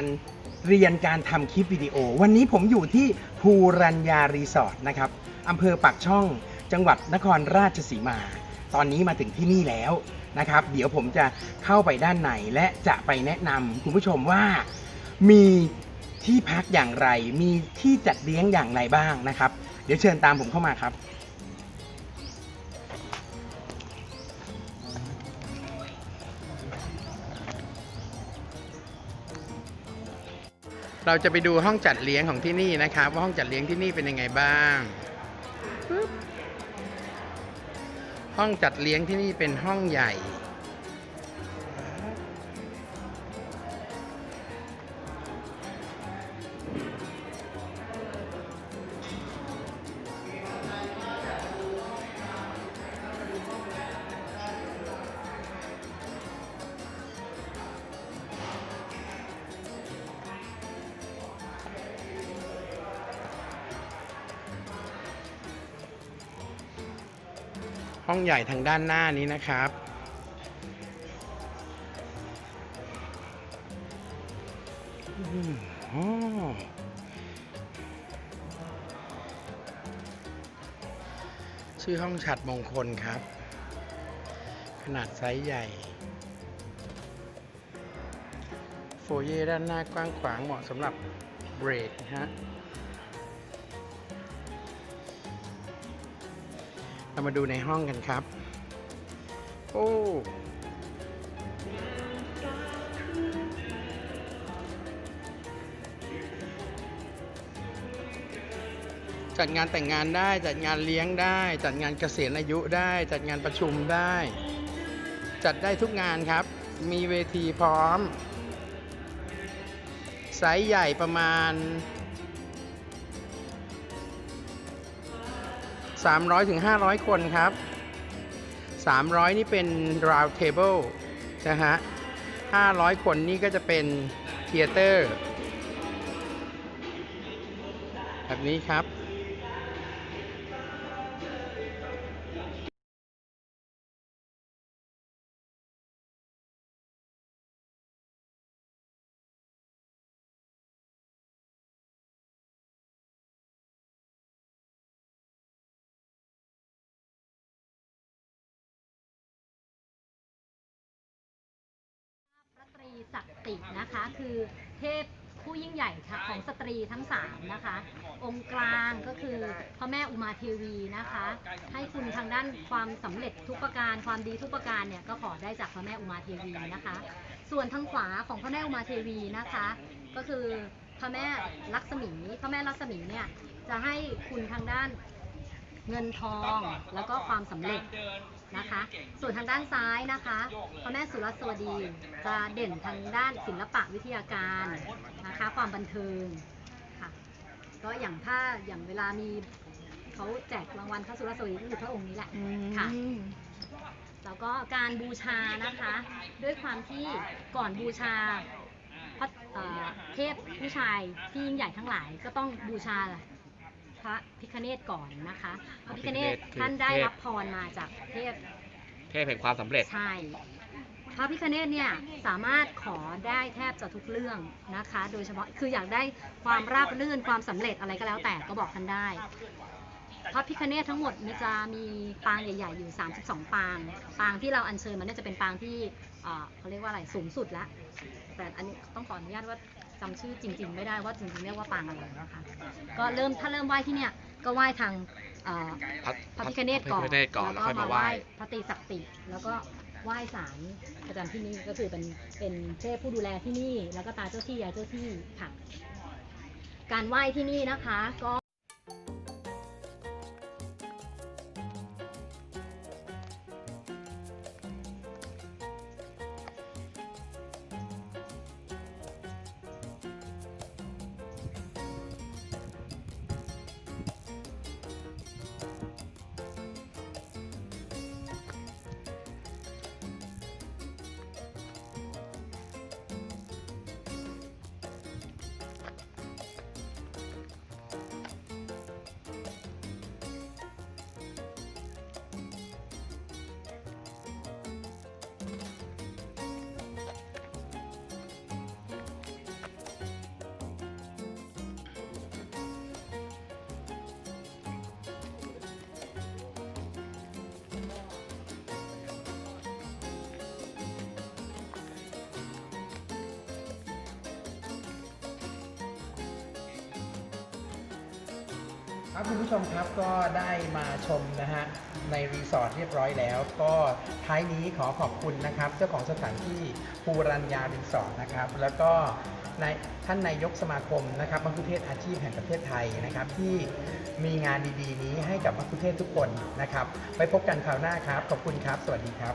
การเรียนการทำคลิปวิดีโอ วันนี้ผมอยู่ที่ภูรัญญารีสอร์ทนะครับอำเภอปากช่องจังหวัดนครราชสีมา ตอนนี้มาถึงที่นี่แล้วนะครับ เดี๋ยวผมจะเข้าไปด้านในและจะไปแนะนำคุณผู้ชมว่ามีที่พักอย่างไร มีที่จัดเลี้ยงอย่างไรบ้างนะครับ เดี๋ยวเชิญตามผมเข้ามาครับ เราจะไปดูห้องจัดเลี้ยงของที่นี่นะครับ ว่าห้องจัดเลี้ยงที่นี่เป็นยังไงบ้าง ห้องจัดเลี้ยงที่นี่เป็นห้องใหญ่ ห้องใหญ่ทางด้านหน้านี้นะครับอืมอ๋อชื่อห้องฉัดมงคลครับ ขนาดไซส์ใหญ่ โฟเย่ด้านหน้ากว้างขวางเหมาะสำหรับเบรกฮะ เรามาดูในห้องกันครับ โอ้จัดงานแต่งงานได้ จัดงานเลี้ยงได้ จัดงานเกษียณอายุได้ จัดงานประชุมได้ จัดได้ทุกงานครับ มีเวทีพร้อมไซส์ใหญ่ประมาณ 300ถึง500 คนครับ 300 นี่เป็น round table นะฮะ 500 คนนี่ก็จะเป็น theater แบบนี้ครับ ระตรีศักตินะคะ คือเทพผู้ยิ่งใหญ่ของสตรีทั้งสามนะคะ องค์กลางก็คือพระแม่อุมาเทวีนะคะ ให้คุณทางด้านความสำเร็จทุกประการความดีทุกประการเนี่ยก็ขอได้จากพระแม่อุมาเทวีนะคะ ส่วนทางขวาของพระแม่อุมาเทวีนะคะ ก็คือพระแม่ลักษมีพระแม่ลักษมีเนี่ยจะให้คุณทางด้านเงินทองแล้วก็ความสำเร็จ นะคะ ส่วนทางด้านซ้ายนะคะพระแม่สุรสวดีจะเด่นทางด้านศิลปะวิทยาการนะคะ ความบันเทิงค่ะ ก็อย่างถ้าอย่างเวลามีเขาแจกรางวัลพระสุรสวดีก็คือพระองค์นี้แหละค่ะแล้วก็การบูชานะคะ ด้วยความที่ก่อนบูชาพระเอ่อเทพผู้ชายที่ยิ่งใหญ่ทั้งหลายก็ต้องบูชา พระพิคเนตก่อนนะคะพระพิคเนตท่านได้รับพรมาจากเทพเทพแห่งความสำเร็จใช่พระพิคเนตเนี่ยสามารถขอได้แทบจะทุกเรื่องนะคะ โดยเฉพาะคืออยากได้ความราบรื่นความสำเร็จอะไรก็แล้วแต่ก็บอกท่านได้พระพิคเนตทั้งหมดมีจะมีปางใหญ่ๆอยู่ 32 ปาง ปางที่เราอัญเชิญมันเนี่ยจะเป็นปางที่เอ่อเขาเรียกว่าอะไรสูงสุดละแต่อันนี้ต้องขออนุญาตว่า จำชื่อจริง ๆ ไม่ได้ว่าจริงๆเรียกว่าปางอะไรนะคะก็เริ่มถ้าเริ่มไหว้ที่เนี่ยก็ไหว้ทางเอ่อพระพระพิคเนตก่อนพระพิฆเนศก่อนแล้วค่อยมาไหว้ พระตรีศักดิ์สิทธิ์แล้วก็ไหว้ศาลประจำที่นี่ก็คือเป็นเป็นเทพผู้ดูแลที่นี่ แล้วก็ตาเจ้าที่ยายเจ้าที่ค่ะ การไหว้ที่นี่นะคะก็ ครับคุณผู้ชมครับก็ได้มาชมนะฮะในรีสอร์ทเรียบร้อยแล้ว ก็ท้ายนี้ขอขอบคุณนะครับเจ้าของสถานที่ภูรัญญารีสอร์ทนะครับ แล้วก็ในท่านนายกสมาคมนะครับมัคคุเทศอาชีพแห่งประเทศไทยนะครับ ที่มีงานดีๆ นี้ให้กับมัคคุเทศทุกคนนะครับไว้พบกันคราวหน้าครับ ขอบคุณครับ สวัสดีครับ